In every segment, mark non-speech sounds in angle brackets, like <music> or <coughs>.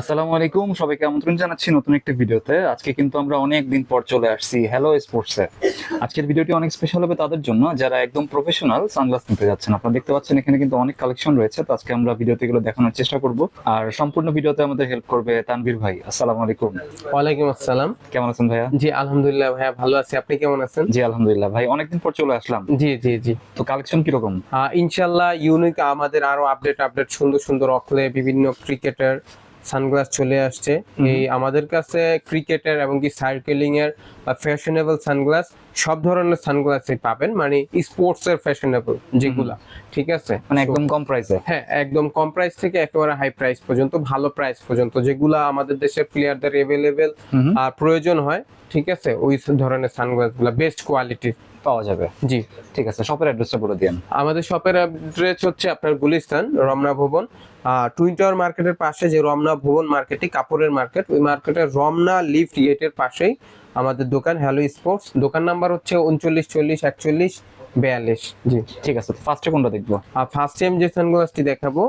আসসালামু আলাইকুম সবাইকে আমন্ত্রণ জানাচ্ছি নতুন একটি ভিডিওতে। আজকে কিন্তু আমরা অনেক দিন পর চলে আসছি হ্যালো স্পোর্টসে আজকের ভিডিওটি অনেক স্পেশাল হবে তাদের জন্য। যারা একদম প্রফেশনাল সানগ্লাস নিতে যাচ্ছেন আপনারা দেখতে পাচ্ছেন এখানে কিন্তু অনেক কালেকশন রয়েছে। তো আজকে আমরা ভিডিওতে এগুলো দেখানোর চেষ্টা করব। আর সম্পূর্ণ ভিডিওতে আমাদের হেল্প করবে তানভীর ভাই। আসসালামু আলাইকুম। ওয়ালাইকুম আসসালাম। কেমন আছেন ভাইয়া? জি আলহামদুলিল্লাহ ভাইয়া ভালো আছি। আপনি কেমন আছেন? জি আলহামদুলিল্লাহ ভাই অনেকদিন পর চলে আসলাম। জি জি জি। তো কালেকশন কীরকম? আহ, ইনশাল্লাহ ইউনিক আমাদের আরও আপডেট আপডেট সুন্দর সুন্দর অকলে বিভিন্ন ক্রিকেটার সানগ্লাস চলে আসছে। এই আমাদের কাছে ক্রিকেটের এবং কি সাইকেলিং এর বা ফ্যাশনেবল সানগ্লাস সব ধরনের সানগ্লাসই পাবেন মানে স্পোর্টস এর ফ্যাশনেবল যেগুলা ঠিক আছে? মানে একদম কম প্রাইসে হ্যাঁ একদম কম প্রাইস থেকে একেবারে হাই প্রাইস পর্যন্ত ভালো প্রাইস পর্যন্ত যেগুলা আমাদের দেশের প্লেয়ারদের এভেলেবেল আর প্রয়োজন হয় ঠিক আছে? ওই ধরনের সানগ্লাসগুলা বেস্ট কোয়ালিটির পাওয়া যাবে। জি। ঠিক আছে শপের অ্যাড্রেসটা বলে দিন আমাদের শপের অ্যাড্রেস হচ্ছে আপনার গুলিস্তান রমনা ভবন। টুইন টাওয়ার মার্কেটের পাশে যে রমনা ভবন মার্কেটটি কাপড়ের মার্কেট ওই মার্কেটের রমনা লিফট গেটের পাশেই আমাদের দোকান হ্যালো স্পোর্টস দোকান নাম্বার হচ্ছে উনচল্লিশ চল্লিশ একচল্লিশ বিয়াল্লিশ। জি ঠিক আছে। ফার্স্টে কোনটা দেখব? আর ফার্স্ট টাইম যে সানগ্লাসটি দেখাবো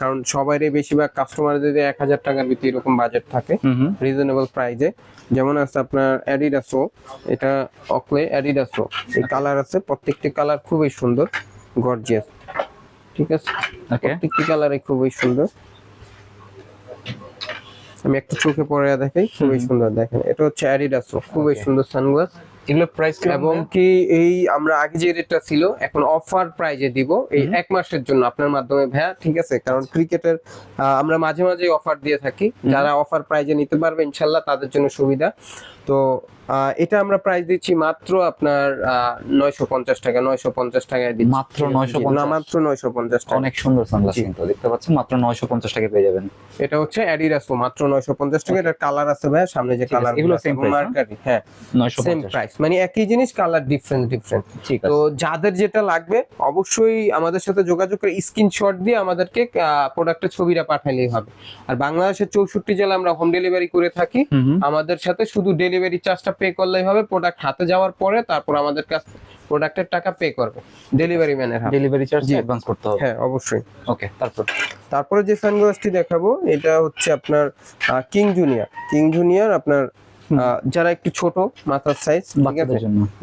কারণ সবারই বেশিরভাগ কাস্টমারদের এক হাজার টাকার ভিতরে এরকম বাজেট থাকে। রিজনেবল প্রাইজে যেমন আছে আপনার অ্যাডিডাসো এটা অকলে অ্যাডিডাসো এই কালার আছে প্রত্যেকটি কালার খুবই সুন্দর গর্জিয়াস ঠিক আছে? প্রত্যেকটি কালারই খুবই সুন্দর। আমি একটু চোখে পরে দেখাই খুবই সুন্দর দেখেন। এটা হচ্ছে অ্যাডিডাস খুবই সুন্দর সানগ্লাস এগুলো প্রাইস এবং কি এই আমরা আগে যে রেটটা ছিল এখন অফার প্রাইজে দিব। এই এক মাসের জন্য আপনার মাধ্যমে। ভাইয়া ঠিক আছে? কারণ ক্রিকেটের আমরা মাঝে মাঝে অফার দিয়ে থাকি। যারা অফার প্রাইজে নিতে পারবে ইনশাল্লাহ তাদের জন্য সুবিধা। তো এটা আমরা প্রাইস দিচ্ছি মাত্র আপনার নয়শো পঞ্চাশ টাকা নয়শো পঞ্চাশ টাকায় দিচ্ছি। মাত্র 950? না মাত্র নয়শো পঞ্চাশ টাকা। অনেক সুন্দর সানগ্লাস কিন্তু দেখতে পাচ্ছেন মাত্র নয়শো পঞ্চাশ টাকা পেয়ে যাবেন। এটা হচ্ছে অ্যাডিডাসো মাত্র নয়শো পঞ্চাশ টাকা। এটার কালার আছে ভাইয়া সামনে যে কালার এগুলো price, মার্কারি হ্যাঁ নয়শো সেম প্রাইস মানে একই জিনিস কালার ডিফারেন্ট ডিফারেন্ট ঠিক তো যাদের যেটা লাগবে অবশ্যই আমাদের সাথে যোগাযোগ করে স্ক্রিনশট দিয়ে আমাদেরকে প্রোডাক্টের ছবিটা পাঠালেই হবে। আর বাংলাদেশের চৌষট্টি জেলা আমরা হোম ডেলিভারি করে থাকি। আমাদের সাথে শুধু ডেলিভারি চার্জটা পে করলেই হবে প্রোডাক্ট হাতে যাওয়ার পরে তারপর আমাদের কাছ প্রোডাক্টের টাকা পে করবে। ডেলিভারি ম্যানের হাতে। ডেলিভারি চার্জ অ্যাডভান্স করতে হবে। হ্যাঁ অবশ্যই। ওকে তারপর? তারপরে যে সানগ্লাসটি দেখাবো এটা হচ্ছে আপনার কিং জুনিয়র কিং জুনিয়র আপনার যারা একটু ছোট মাথার সাইজ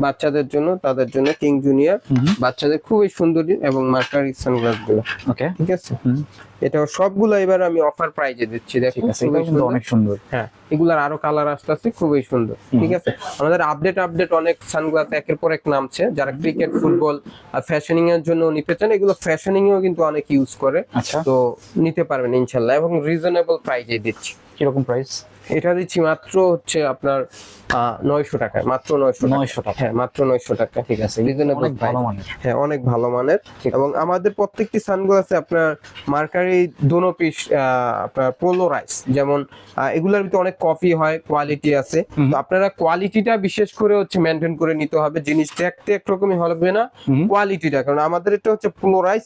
বাচ্চাদের জন্য। তাদের জন্য কিং জুনিয়র। বাচ্চাদের খুবই সুন্দরী এবং মার্কারি সানগ্লাসগুলো ঠিক আছে। এটা সবগুলো এবার আমি অফার প্রাইজে দিচ্ছি সুন্দর। অনেক সুন্দর। হ্যাঁ এগুলার আরও কালার আসতে আসতে খুবই সুন্দর। ঠিক আছে? আমাদের আপডেট আপডেট অনেক সানগ্লাস একের পর এক নামছে। যারা ক্রিকেট ফুটবল আর ফ্যাশনিং এর জন্য নিতে চান এগুলো ফ্যাশনিং এও কিন্তু অনেক ইউজ করে। আচ্ছা। তো নিতে পারবেন ইনশাল্লাহ এবং রিজনেবল প্রাইজে দিচ্ছি। কীরকম প্রাইস এটা দিচ্ছি মাত্র হচ্ছে আপনার নয়শো টাকায় মাত্র নয়শো নয়শো টাকা। হ্যাঁ মাত্র নয়শো টাকা ঠিক আছে অনেক ভালো মানের। হ্যাঁ অনেক ভালো মানের। এবং আমাদের প্রত্যেকটি সানগ্লাসে আপনার মার্কারি দোনো পিস আপনার পোলোরাইজ যেমন এগুলোর ভিতরে অনেক কপি হয় কোয়ালিটি আছে। তো আপনারা কোয়ালিটিটা বিশেষ করে হচ্ছে মেনটেন করে নিতে হবে। জিনিস দেখতে একরকমই হবে না কোয়ালিটিটা কারণ আমাদের এটা হচ্ছে পোলোরাইজ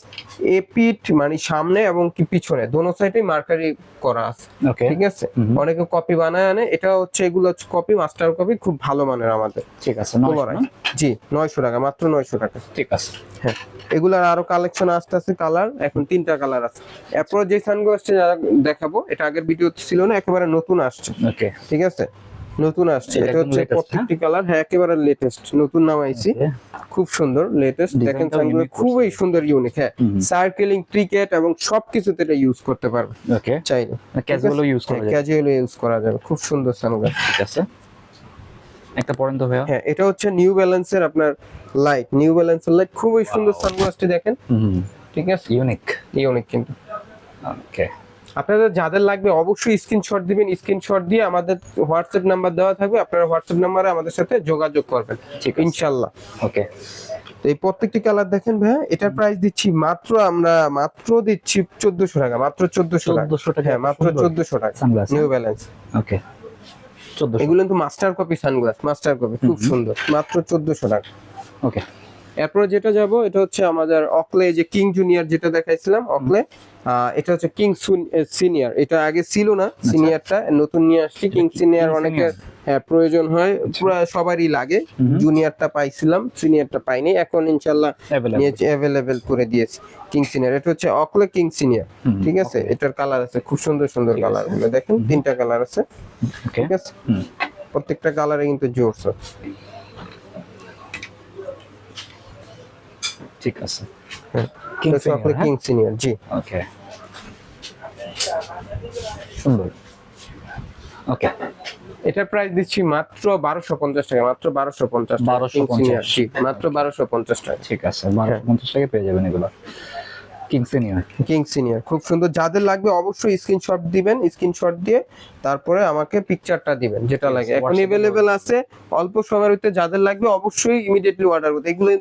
এ পিঠ মানে সামনে এবং কি পিছনে। দোনো সাইডে মার্কারি করা আছে। ঠিক আছে। অনেকে কপি বানায় আনে এটা হচ্ছে এগুলো হচ্ছে কপি মাস্টার কপি খুব ভালো মানের আমাদের। ঠিক আছে জি নয়শো টাকা মাত্র নয়শো টাকা। ঠিক আছে। হ্যাঁ এগুলার আরও কালেকশন আসতে আছে কালার এখন তিনটা কালার আছে। এরপর যে সানগ্লাসটা দেখাবো এটা আগের ভিডিও ছিল না একেবারে নতুন আসছে। ওকে ঠিক আছে? নতুন আসছে। এটা হচ্ছে প্রত্যেকটি কালার হ্যাঁ একেবারে লেটেস্ট নতুন নামাইছি খুব সুন্দর লেটেস্ট দেখেন টাও খুবই সুন্দর ইউনিক হ্যাঁ। সার্কেলিং ক্রিকেট এবং সবকিছুতে এটা ইউজ করতে পারবে ওকে চাইলে। ক্যাজুয়াল ইউজ করা যায় ক্যাজুয়ালি ইউজ করা যাবে। খুব সুন্দর সানগ্লাস ঠিক আছে। একটা পরেন তো ভাইয়া। হ্যাঁ এটা হচ্ছে নিউ ব্যালেন্সের আপনার লাইট নিউ ব্যালেন্সের লাইট খুবই সুন্দর সানগ্লাসটি দেখেন। ঠিক আছে? ইউনিক ইউনিক কিন্তু। ওকে আপনাদের যাদের লাগবে অবশ্যই স্ক্রিনশট দিবেন স্ক্রিনশট দিয়ে আমাদের হোয়াটসঅ্যাপ নাম্বার দেওয়া থাকবে আপনারা হোয়াটসঅ্যাপ নাম্বারে আমাদের সাথে যোগাযোগ করবেন ইনশাল্লাহ ওকে। তো এই প্রত্যেকটি কালার দেখেন ভাইয়া এটার প্রাইস দিচ্ছি মাত্র আমরা মাত্র দিচ্ছি চোদ্দশো টাকা মাত্র চোদ্দশো টাকা। 1400 টাকা, হ্যাঁ মাত্র। চোদ্দশো টাকা। Sunglass New Balance okay. এগুলো কিন্তু master copy sunglass master copy খুব সুন্দর মাত্র চোদ্দশো টাকা। ওকে। এরপর যেটা যাব এটা হচ্ছে আমাদের অকলে যে কিং জুনিয়র যেটা দেখাইছিলাম অকলে এটা হচ্ছে কিং সিনিয়র এটা আগে ছিল না সিনিয়রটা নতুন নিয়ে আসছি কিং সিনিয়র অনেকের হ্যাঁ প্রয়োজন হয় পুরো সবারই লাগে। জুনিয়রটা পাইছিলাম সিনিয়রটা পাইনি এখন ইনশাল্লাহ অ্যাভেলেবেল করে দিয়েছি কিং সিনিয়র এটা হচ্ছে অকলে কিং সিনিয়র ঠিক আছে? এটার কালার আছে খুব সুন্দর সুন্দর কালার দেখেন তিনটা কালার আছে ঠিক আছে? প্রত্যেকটা কালারে কিন্তু জোরস আছে। ঠিক আছে। হ্যাঁ। হ্যাঁ? কিং সিনিয়র জি। ওকে সুন্দর। ওকে এটার প্রাইস দিচ্ছি মাত্র বারোশো পঞ্চাশ টাকা মাত্র বারোশো পঞ্চাশ বারোশো পঞ্চাশ। মাত্র বারোশো পঞ্চাশ টাকা। ঠিক আছে বারোশো পঞ্চাশ টাকা পেয়ে যাবেন এগুলো। কিং সিনিয়র কিং সিনিয়র খুব সুন্দর। যাদের লাগবে অবশ্যই স্ক্রিনশট দিবেন স্ক্রিনশট দিয়ে তারপরে আমাকে পিকচারটা দিবেন যেটা লাগে। এখন WhatsApp আছে। অল্প সময়ের ভিতরে যাদের লাগবে অবশ্যই ইমিডিয়েটলি অর্ডার করতে। এগুলো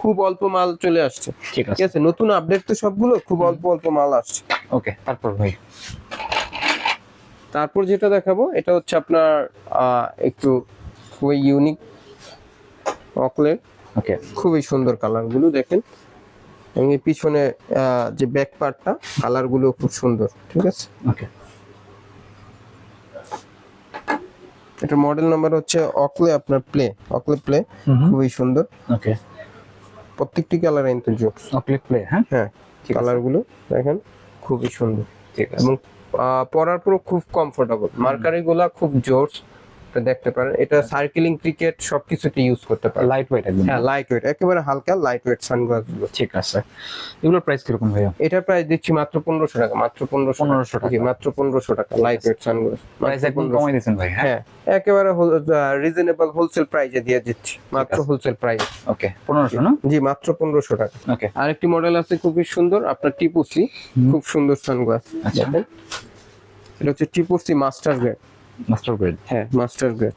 খুব অল্প মাল চলে আসছে। ঠিক আছে। নতুন আপডেট তো সবগুলো খুব অল্প অল্প মাল আসছে। ওকে তারপর ভাই? তারপর যেটা দেখাবো এটা হচ্ছে আপনার একটু খুবই ইউনিক অকলেট ওকে। খুবই সুন্দর কালারগুলো দেখেন। এবং এর পিছনে যে ব্যাক পার্টটা কালারগুলো খুব সুন্দর ঠিক আছে? ওকে এটা মডেল নাম্বার হচ্ছে অকলে আপনার প্লে অকলে প্লে খুবই সুন্দর। ওকে প্রত্যেকটি কালার কিন্তু জোর অকলে প্লে হ্যাঁ? হ্যাঁ ঠিক কালারগুলো দেখেন খুবই সুন্দর। ঠিক আছে। এবং পরার পর খুব কমফোর্টেবল মার্কারি গুলা খুব জোর এটা দেখতে পারেন। এটা সার্কেলিং ক্রিকেট সবকিছুতে ইউজ করতে পারেন। লাইট ওয়েট একদম। হ্যাঁ লাইট ওয়েট একেবারে হালকা লাইট ওয়েট সানগ্লাসগুলো। ঠিক আছে। এগুলোর প্রাইস কীরকম ভাইয়া? এটার প্রাইস দিচ্ছি মাত্র পনেরোশো টাকা মাত্র পনেরোশো 1500 টাকা। মাত্র পনেরোশো টাকা লাইট ওয়েট সানগ্লাস প্রাইস একদম কমাই দিয়েছেন ভাই হ্যাঁ একেবারে রিজনেবল হোলসেল প্রাইজে দিয়ে দিচ্ছি। মাত্র হোলসেল প্রাইস ওকে পনেরোশো না? জি মাত্র পনেরোশো টাকা। ওকে আরেকটি মডেল আছে খুবই সুন্দর আপনার টিপুসি খুব সুন্দর সানগ্লাস আচ্ছা। দেখেন। এটা হচ্ছে টিপুসি মাস্টার গ্রেড মাস্টার গ্রেড হ্যাঁ মাস্টার গ্রেড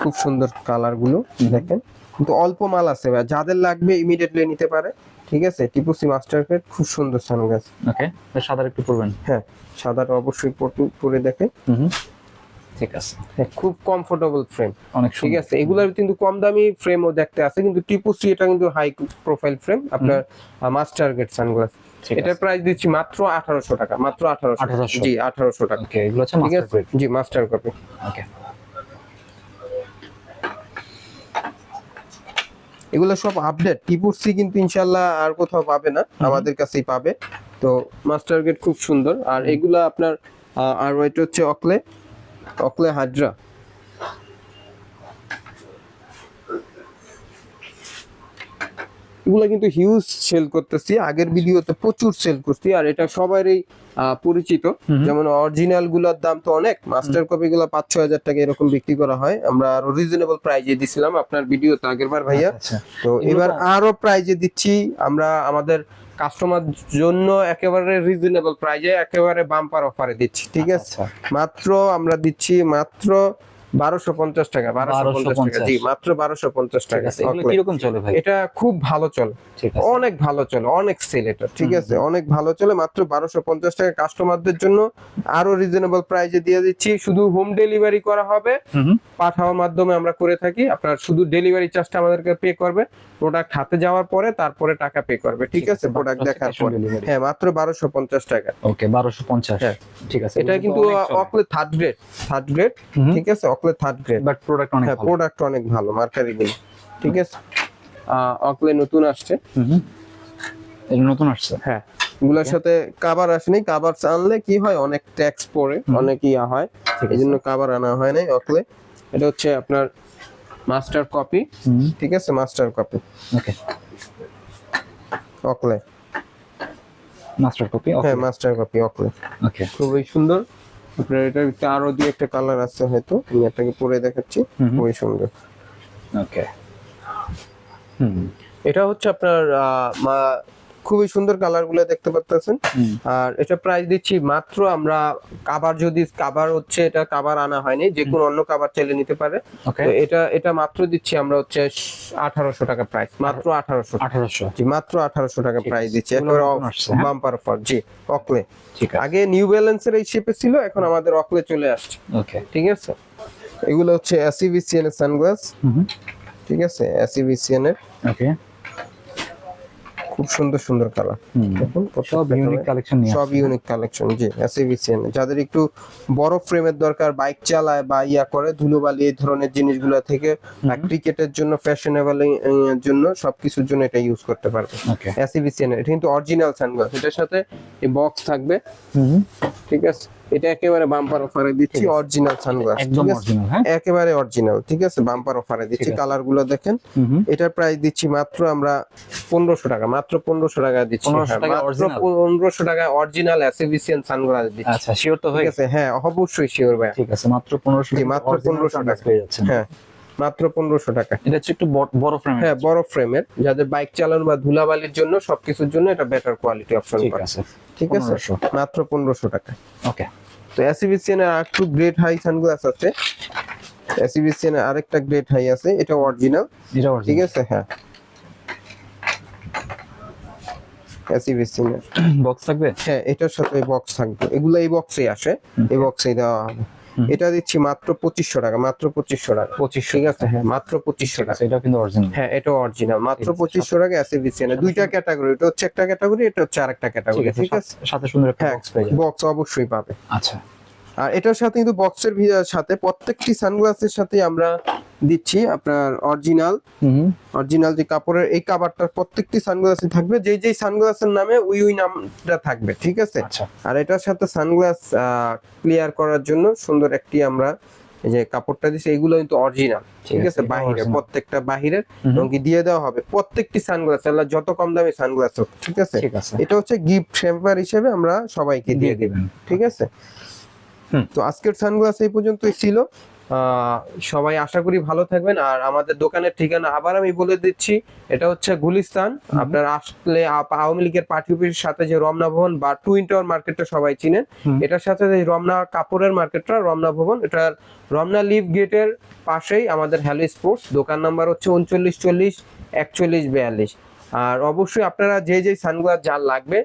খুব সুন্দর কালারগুলো দেখেন। কিন্তু অল্প মাল আছে ভাই যাদের লাগবে ইমিডিয়েটলি নিতে পারে ঠিক আছে? টিপুসি মাস্টার গ্রেড খুব সুন্দর সানগ্লাস ওকে সাদার একটু পড়বেন হ্যাঁ সাদাটা অবশ্যই পরে দেখেন। হুম ঠিক আছে। হ্যাঁ, খুব কমফোর্টেবল ফ্রেম অনেক ঠিক আছে এগুলার কিন্তু কম দামি ফ্রেমও দেখতে আছে কিন্তু টিপুসি এটা কিন্তু হাই প্রোফাইল ফ্রেম আপনার মাস্টার গেট সানগ্লাস এটার প্রাইস দিচ্ছি মাত্র আঠারোশো টাকা মাত্র আঠারোশো। 1800 জি আঠারোশো টাকা। ওকে এগুলো হচ্ছে মাস্টার আছে? জি মাস্টার কপি ওকে এগুলো সব আপডেট টিপুসি কিন্তু ইনশাল্লাহ আর কোথাও পাবে না আমাদের কাছেই পাবে। তো মাস্টার গেট খুব সুন্দর। আর এগুলা আপনার আর এটা হচ্ছে অকলে অকলে হাজরা এগুলা কিন্তু হিউজ সেল করতেছি। আগের ভিডিওতে প্রচুর সেল করছি আর এটা সবারই পরিচিত। যেমন অরিজিনালগুলার দাম তো অনেক মাস্টার কপি গুলা পাঁচ ছয় হাজার টাকা এরকম বিক্রি করা হয়। আমরা আরও রিজনেবল প্রাইজে দিছিলাম আপনার ভিডিওতে আগের বার ভাইয়া। আচ্ছা তো এবার আরও প্রাইজে দিচ্ছি। আমরা আমাদের কাস্টমার জন্য একেবারে রিজনেবল প্রাইজে একেবারে বাম্পার অফারে দিচ্ছি ঠিক আছে? আচ্ছা। মাত্র আমরা দিচ্ছি মাত্র বারোশো পঞ্চাশ টাকা বারোশো টাকা। জি মাত্র বারোশো পঞ্চাশ টাকা। কীরকম চলে ভাই? এটা খুব ভালো চলে। অনেক ভালো চলে অনেক সেল এটা ঠিক আছে? অনেক ভালো চলে মাত্র বারোশো পঞ্চাশ টাকা। কাস্টমারদের জন্য আরও রিজনেবল প্রাইজে দিয়ে দিচ্ছি। শুধু হোম ডেলিভারি করা হবে। পাঠাওয়ার মাধ্যমে আমরা করে থাকি। আপনার শুধু ডেলিভারি চার্জটা আমাদেরকে পে করবে। প্রোডাক্ট হাতে যাওয়ার পরে তারপরে টাকা পে করবে। ঠিক আছে, প্রোডাক্ট দেখার পরে। হ্যাঁ মাত্র বারোশো পঞ্চাশ টাকা। ওকে বারোশো পঞ্চাশ। হ্যাঁ। ঠিক আছে এটা কিন্তু অকলে থার্ড গ্রেড থার্ড গ্রেড ঠিক আছে? অকলে থার্ড গ্রেড বাট প্রোডাক্ট অনেক ভালো। প্রোডাক্ট অনেক ভালো মার্কারি গুলো ঠিক আছে? অকলে নতুন আসছে। নতুন আসছে। হ্যাঁ এগুলোর সাথে কাবার আসেনি কাবার আনলে কি হয়? অনেক ট্যাক্স পড়ে অনেক ইয়া হয়। এই জন্য কাবার আনা হয় নাই অকলে। এটা হচ্ছে আপনার মাস্টার কপি ঠিক আছে? Master copy okay Oakley. Master copy হ্যাঁ মাস্টার কপি অকলে। ওকে খুবই সুন্দর। আপনার এটার ভিতরে আরও দুই একটা কালার আছে হয়তো। আমি আপনাকে পরে দেখাচ্ছি। খুবই সুন্দর। ওকে হুম। এটা হচ্ছে আপনার খুবই সুন্দর কালারগুলো দেখতে পাচ্ছেন আর এটা প্রাইস দিচ্ছি মাত্র আমরা কাবার যদি কাবার হচ্ছে এটা কাবার আনা হয়নি যে কোনো অন্য কাবার চাইলে নিতে পারে। তো এটা এটা মাত্র দিচ্ছি আমরা হচ্ছে আঠারোশো টাকা প্রাইস মাত্র আঠারোশো। আঠারোশো। জি মাত্র আঠারোশো টাকা প্রাইস। দিচ্ছি। একেবারে আসছে, হ্যাঁ? বাম্পার অফার জি অকলে ঠিক আছে। আগে নিউ ব্যালেন্সের এই শেপে ছিল এখন আমাদের অকলে চলে আসছে। ওকে ঠিক আছে? এগুলো হচ্ছে এসিভিসিএন এর সানগ্লাস ঠিক আছে? এসিভিসিএন এর। ওকে খুব সুন্দর সুন্দর কালার। দেখুন সব ইউনিক কালেকশন নিয়ে সব ইউনিক কালেকশন জি এসএভিসিএন যাদের একটু বড় ফ্রেমের দরকার বাইক চালায় বা ইয়া করে ধুলোবালি এই ধরনের জিনিসগুলো থেকে ক্রিকেটের জন্য ফ্যাশনেবল এর জন্য সবকিছুর জন্য এটা ইউজ করতে পারবে। ওকে এসএভিসিএন এটা কিন্তু অরিজিনাল সানগ্লাস এটার সাথে এই বক্স থাকবে। ঠিক আছে? এটা একেবারে বাম্পার অফারে দিচ্ছি অরিজিনাল সানগ্লাস একদম ঠিক আছে? অরিজিনাল হ্যাঁ? একেবারে অরিজিনাল ঠিক আছে? বাম্পার অফারে দিচ্ছি কালারগুলো দেখেন। এটার প্রাইস দিচ্ছি মাত্র আমরা পনেরোশো টাকা মাত্র পনেরোশো টাকা দিচ্ছি 1500 হ্যাঁ, পনেরোশো টাকা অরিজিনাল অ্যাসিভিসিয়ান সানগ্লাস দিচ্ছি। আচ্ছা শিওর তো হয়ে গেছে। হ্যাঁ অবশ্যই শিওর ভাই ঠিক আছে মাত্র পনেরোশো মাত্র পনেরোশো টাকা। পেয়ে যাচ্ছে হ্যাঁ। মাত্র পনেরোশো টাকা। এটা হচ্ছে একটু বড়- ফ্রেম হ্যাঁ বড় ফ্রেমের যাদের বাইক চালানো বা ধুলাবালির জন্য সবকিছুর জন্য এটা বেটার কোয়ালিটি অপশন ঠিক আছে। ঠিক আছে? মাত্র পনেরোশো টাকা। ওকে। তো এসিবিসিএন এর একটু গ্রেট হাই সানগ্লাস আছে এসিবিসিএন এর আরেকটা গ্রেট হাই আছে এটা অরিজিনাল এটা ঠিক আছে? হ্যাঁ। এসিবিসিএন এর। <coughs> বক্স থাকবে? হ্যাঁ এটার সাথে বক্স থাকবে। এগুলো এই বক্সেই আসে। এই বক্সেই দেওয়া হবে। এটা দিচ্ছি মাত্র পঁচিশশো টাকা মাত্র পঁচিশশো টাকা। পঁচিশ ঠিক আছে? হ্যাঁ। মাত্র পঁচিশশো টাকা। এটা কিন্তু অরিজিনাল হ্যাঁ এটা অরিজিনাল মাত্র পঁচিশশো টাকা অ্যাসে দিচ্ছি না দুইটা ক্যাটাগরি এটা হচ্ছে একটা ক্যাটাগরি এটা হচ্ছে আরেকটা ক্যাটাগরি ঠিক আছে? সাথে- সুন্দর একটা হ্যাঁ বক্স অবশ্যই পাবে। আচ্ছা। আর এটার সাথে কিন্তু বক্সের সাথে প্রত্যেকটি সানগ্লাসের সাথে আমরা দিচ্ছি আপনার অরিজিনাল অরিজিনাল যে কাপড়ের এই কাভারটার প্রত্যেকটি সানগ্লাসে থাকবে। যেই যেই সানগ্লাসের নামে ওই ওই নামটা থাকবে ঠিক আছে? আচ্ছা। আর এটার সাথে সানগ্লাস ক্লিয়ার করার জন্য সুন্দর একটি আমরা যে কাপড়টা দিচ্ছি এগুলো কিন্তু অরিজিনাল ঠিক আছে বাহিরে প্রত্যেকটা বাহিরের। এবং দিয়ে দেওয়া হবে? প্রত্যেকটি সানগ্লাস আল্লাহ যত কম দামি সানগ্লাস হোক ঠিক আছে? এটা হচ্ছে গিফট হ্যাম্পার হিসেবে আমরা সবাইকে দিয়ে দিবেন। ঠিক আছে? তো আজকের সানগ্লাস এই পর্যন্তই ছিল। সবাই আশা করি ভালো থাকবেন। আর আমাদের দোকানের ঠিকানা আবার আমি বলে দিচ্ছি এটা হচ্ছে গুলিস্তান। আপনার আসলে আওয়ামী লীগের পার্টি অফিসের সাথে যে রমনা ভবন বা টুইন টাওয়ার মার্কেটটা সবাই চিনেন। এটার সাথে যে রমনা কাপড়ের মার্কেটটা রমনা ভবন এটার রমনা লিভ গেটের পাশেই আমাদের হ্যালো স্পোর্টস দোকান নাম্বার হচ্ছে উনচল্লিশ চল্লিশ একচল্লিশ বিয়াল্লিশ। আর অবশ্যই আপনারা যে যে সানগ্লাস যার লাগবে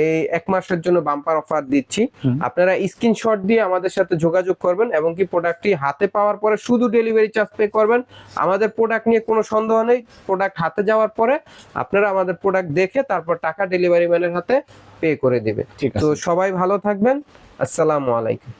এই এক মাসের জন্য বাম্পার অফার দিচ্ছি। আপনারা স্ক্রিনশট দিয়ে আমাদের সাথে যোগাযোগ করবেন এবং কি প্রোডাক্টটি হাতে পাওয়ার পরে শুধু ডেলিভারি চার্জ পে করবেন। আমাদের প্রোডাক্ট নিয়ে কোনো সন্দেহ নেই। প্রোডাক্ট হাতে যাওয়ার পরে আপনারা আমাদের প্রোডাক্ট দেখে তারপর টাকা ডেলিভারি ম্যানের হাতে পে করে দিবে। ঠিক তো সবাই ভালো থাকবেন। আসসালামু আলাইকুম।